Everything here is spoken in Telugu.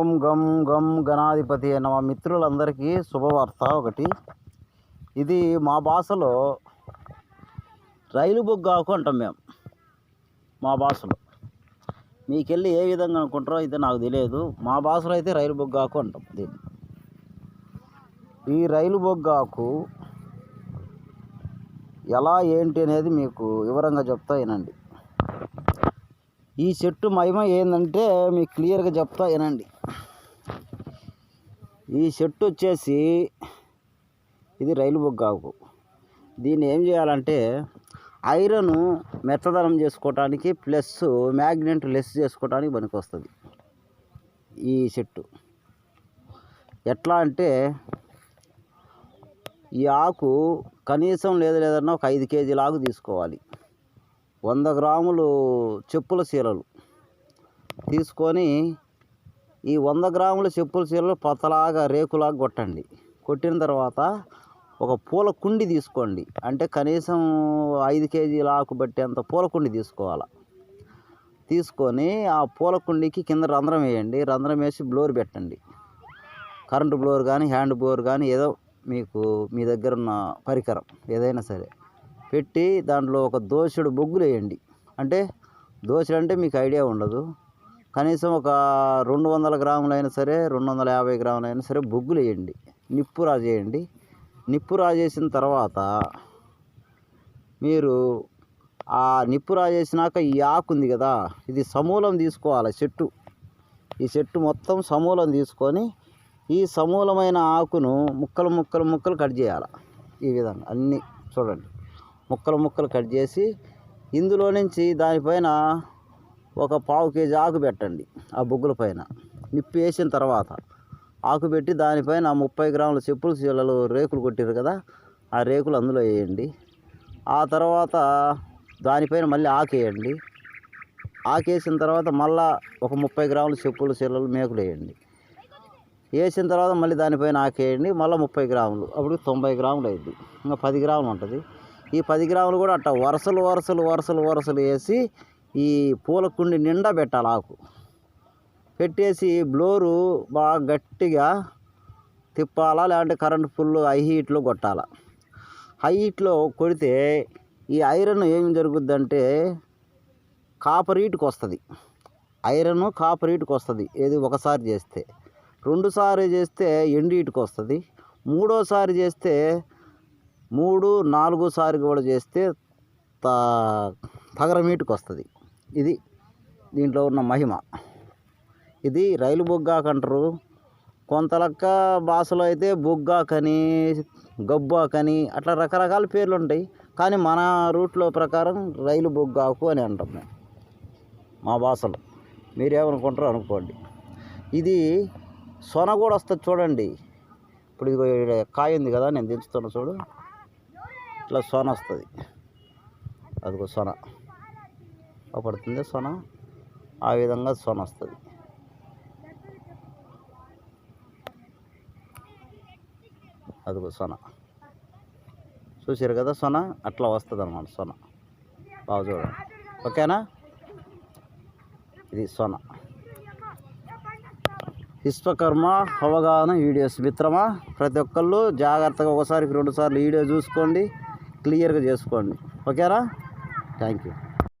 ఓం గం గం గణాధిపతి అయిన మా మిత్రులందరికీ శుభవార్త ఒకటి. ఇది మా భాషలో రైలు బొగ్గాకు అంటాం మేము. మా భాషలో. మీకెళ్ళి ఏ విధంగా అనుకుంటారో అయితే నాకు తెలియదు. మా భాషలో అయితే రైలు బొగ్గాకు అంటాం దీన్ని. ఈ రైలు బొగ్గాకు ఎలా ఏంటి అనేది మీకు వివరంగా చెప్తా వినండి. ఈ చెట్టు మహిమ ఏంటంటే మీకు క్లియర్గా చెప్తా వినండి. ఈ చెట్టు వచ్చేసి ఇది రైలు బొగ్గాకు. దీన్ని ఏం చేయాలంటే ఐరన్ మెత్తదనం చేసుకోవటానికి ప్లస్ మ్యాగ్నెట్ లెస్ చేసుకోవటానికి పనికొస్తుంది ఈ చెట్టు. ఎట్లా అంటే ఈ ఆకు కనీసం లేదు లేదన్నా ఒక ఐదు కేజీల ఆకు తీసుకోవాలి. వంద గ్రాములు చెప్పుల చీరలు తీసుకొని ఈ వంద గ్రాముల చెప్పుల చీరలు పతలాగా రేకులాగా కొట్టండి. కొట్టిన తర్వాత ఒక పూల కుండి తీసుకోండి. అంటే కనీసం ఐదు కేజీల ఆకు పట్టేంత పూల కుండి తీసుకోవాలి. తీసుకొని ఆ పూల కుండికి కింద రంధ్రం వేయండి. రంధ్రం వేసి బ్లోర్ పెట్టండి. కరెంటు బ్లోర్ కానీ హ్యాండ్ బ్లోర్ కానీ ఏదో మీకు మీ దగ్గర ఉన్న పరికరం ఏదైనా సరే పెట్టి దాంట్లో ఒక దోసెడు బొగ్గులు వేయండి అంటే దోశలు అంటే మీకు ఐడియా ఉండదు. కనీసం ఒక రెండు వందల గ్రాములైనా సరే రెండు వందల యాభై గ్రాములైనా సరే బొగ్గులు వేయండి నిప్పు రాజేయండి నిప్పు రాజేసిన తర్వాత మీరు ఆ నిప్పు రాజేసినాక ఈ ఆకు ఉంది కదా ఇది సమూలం తీసుకోవాలి చెట్టు. ఈ చెట్టు మొత్తం సమూలం తీసుకొని ఈ సమూలమైన ఆకును ముక్కలు ముక్కలు ముక్కలు కట్ చేయాలి. ఈ విధంగా అన్నీ చూడండి. ముక్కలు ముక్కలు కట్ చేసి ఇందులో నుంచి దానిపైన ఒక పావు కేజీ ఆకు పెట్టండి ఆ బొగ్గుల పైన. నిప్పి వేసిన తర్వాత ఆకు పెట్టి దానిపైన ముప్పై గ్రాముల చెప్పులు చీలలు రేకులు కొట్టారు కదా ఆ రేకులు అందులో వేయండి. ఆ తర్వాత దానిపైన మళ్ళీ ఆకేయండి ఆకేసిన తర్వాత మళ్ళా ఒక ముప్పై గ్రాముల చెప్పులు చీలలు మేకులు వేయండి. వేసిన తర్వాత మళ్ళీ దానిపైన ఆకేయండి మళ్ళీ ముప్పై గ్రాములు అప్పుడు తొంభై గ్రాములు అయింది. ఇంకా పది గ్రాములు ఉంటుంది. ఈ పది గ్రాములు కూడా అట్ట వరుసలు వరుసలు వరుసలు వరుసలు వేసి ఈ పూల కుండి నిండా పెట్టాలి ఆకు. పెట్టేసి బ్లోరు బాగా గట్టిగా తిప్పాలా లేదంటే కరెంట్ ఫుల్ హై హీట్లో కొట్టాలా. హై హీట్లో కొడితే ఈ ఐరన్ ఏం జరుగుద్దంటే కాపర్ హీట్కి వస్తుంది. ఐరన్ కాపర్ హీట్కి వస్తుంది ఏది ఒకసారి చేస్తే. రెండుసారి చేస్తే ఎండు హీట్కి వస్తుంది. మూడోసారి చేస్తే మూడు నాలుగోసారి కూడా చేస్తే త తగరం హీట్కి వస్తుంది. ఇది దీంట్లో ఉన్న మహిమ. ఇది రైలు బొగ్గాకు అంటారు కొంతలక్క భాషలో అయితే బొగ్గాకని గబ్బాకని అట్లా రకరకాల పేర్లు ఉంటాయి. కానీ మన రూట్లో ప్రకారం రైలు బొగ్గాకు అని అంటాం మేము. మా భాషలో మీరేమనుకుంటారో అనుకోండి. ఇది సొన కూడా వస్తుంది చూడండి. ఇప్పుడు ఇదిగో కాయ ఉంది కదా నేను దించుతున్నా చూడు. ఇట్లా సొన వస్తుంది. అదిగో సొన. పడుతుంది సొన. ఆ విధంగా సొన వస్తుంది. అదిగో సొన. చూసారు కదా సొన? అట్లా వస్తుంది అనమాట సొన. బాగా చూడండి. ఓకేనా? ఇది సొన. విశ్వకర్మ అవగాహన వీడియోస్ మిత్రమా? ప్రతి ఒక్కళ్ళు జాగ్రత్తగా ఒకసారికి రెండుసార్లు వీడియో చూసుకోండి క్లియర్గా చేసుకోండి. ఓకేనా? Thank you.